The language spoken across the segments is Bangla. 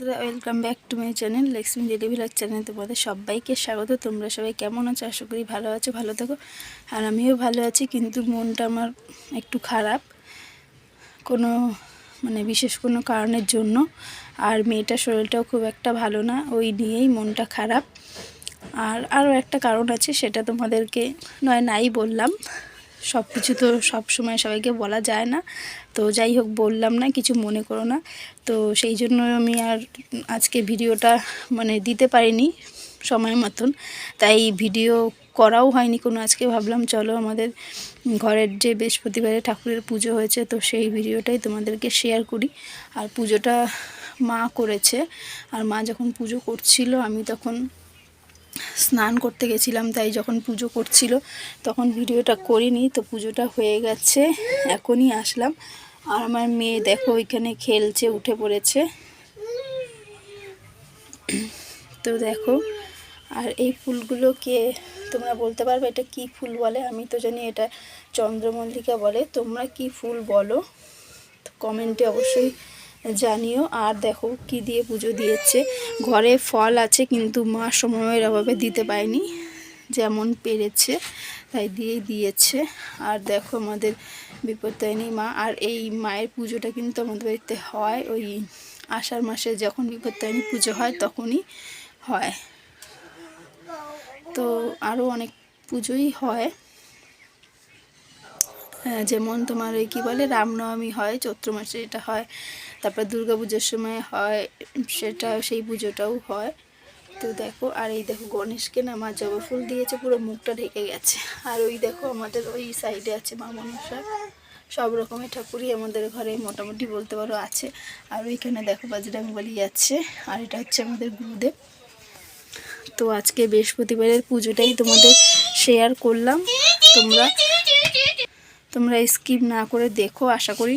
বন্ধুরা welcome back to my channel Lakshmi daily ভিলার channel তোমাদের সবাইকে স্বাগত। তোমরা সবাই কেমন আছো? আশা করি ভালো আছো, ভালো থাকো। আর আমিও ভালো আছি, কিন্তু মনটা আমার একটু খারাপ। কোনো মানে বিশেষ কোনো কারণের জন্য। আর মেয়েটার শরীরটাও খুব একটা ভালো না, ওই নিয়েই মনটা খারাপ। আর আরও একটা কারণ আছে, সেটা তোমাদেরকে নয়, নাই বললাম। সব কিছু তো সব সময় সবাইকে বলা যায় না। তো যাই হোক, বললাম না, কিছু মনে করো না। তো সেই জন্য আমি আর আজকে ভিডিওটা মানে দিতে পারিনি সময় মতন। তাই ভিডিও করাও হয়নি কোনো, আজকে ভাবলাম চলো আমাদের ঘরের যে বৃহস্পতিবারে ঠাকুরের পুজো হয়েছে, তো সেই ভিডিওটাই তোমাদেরকে শেয়ার করি। আর পুজোটা মা করেছে, আর মা যখন পুজো করছিল, আমি তখন স্নান করতে গেছিলাম, তাই যখন পুজো করছিল তখন ভিডিওটা করিনি, তো পুজোটা হয়ে গেছে, এখনই আসলাম। আর আমার মেয়ে দেখো ওইখানে খেলছে, উঠে পড়েছে। তো দেখো, আর এই ফুলগুলোকে তোমরা বলতে পারবে এটা কি ফুল বলে? আমি তো জানি এটা চন্দ্রমল্লিকা বলে। তোমরা কি ফুল বলো? কমেন্টে অবশ্যই জানিও আর দেখো কি দিয়ে পুজো দিয়েছে। ঘরে ফল আছে কিন্তু মা সময়ের অভাবে দিতে পায়নি যেমন পেরেছে তাই দিয়ে দিয়েছে। আর দেখো আমাদের বিপত্তায়নী মা আর এই মায়ের পুজোটা কিন্তু আমাদের বাড়িতে হয় ওই আষাঢ় মাসে যখন বিপত্তায়নী পুজো হয় তখনই হয়। তো আরও অনেক পুজোই হয় হ্যাঁ, যেমন তোমার ওই কী বলে, রামনবমী হয়, চৈত্র মাসে এটা হয়, তারপর দুর্গা পুজোর সময় হয়, সেটা, সেই পুজোটাও হয়। তো দেখো, আর এই দেখো গণেশকে না মা জবা ফুল দিয়েছে, পুরো মুখটা ঢেকে গেছে। আর ওই দেখো আমাদের ওই সাইডে আছে মা মনসা। সব রকমের ঠাকুরই আমাদের ঘরে মোটামুটি বলতে পারো আছে। আর ওইখানে দেখো বাজরাং বলি আছে, আর এটা হচ্ছে আমাদের গুরুদেব। তো আজকে বৃহস্পতিবারের পুজোটাই তোমাদের শেয়ার করলাম। তোমরা তোমরা স্কিপ না করে দেখো, আশা করি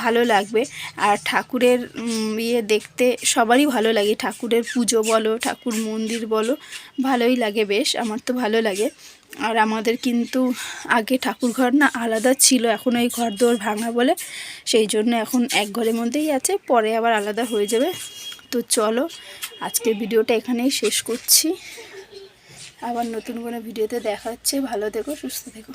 ভালো লাগবে। আর ঠাকুরের ইয়ে দেখতে সবারই ভালো লাগে। ঠাকুরের পুজো বলো, ঠাকুর মন্দির বলো, ভালোই লাগে বেশ, আমার তো ভালো লাগে। আর আমাদের কিন্তু আগে ঠাকুর ঘর না আলাদা ছিল, এখন ওই ঘর দোর ভাঙা বলে, সেই জন্য এখন এক ঘরের মধ্যেই আছে, পরে আবার আলাদা হয়ে যাবে। তো চলো, আজকের ভিডিওটা এখানেই শেষ করছি। আবার নতুন কোনো ভিডিওতে দেখা হচ্ছে, ভালো থেকো, সুস্থ থেকো।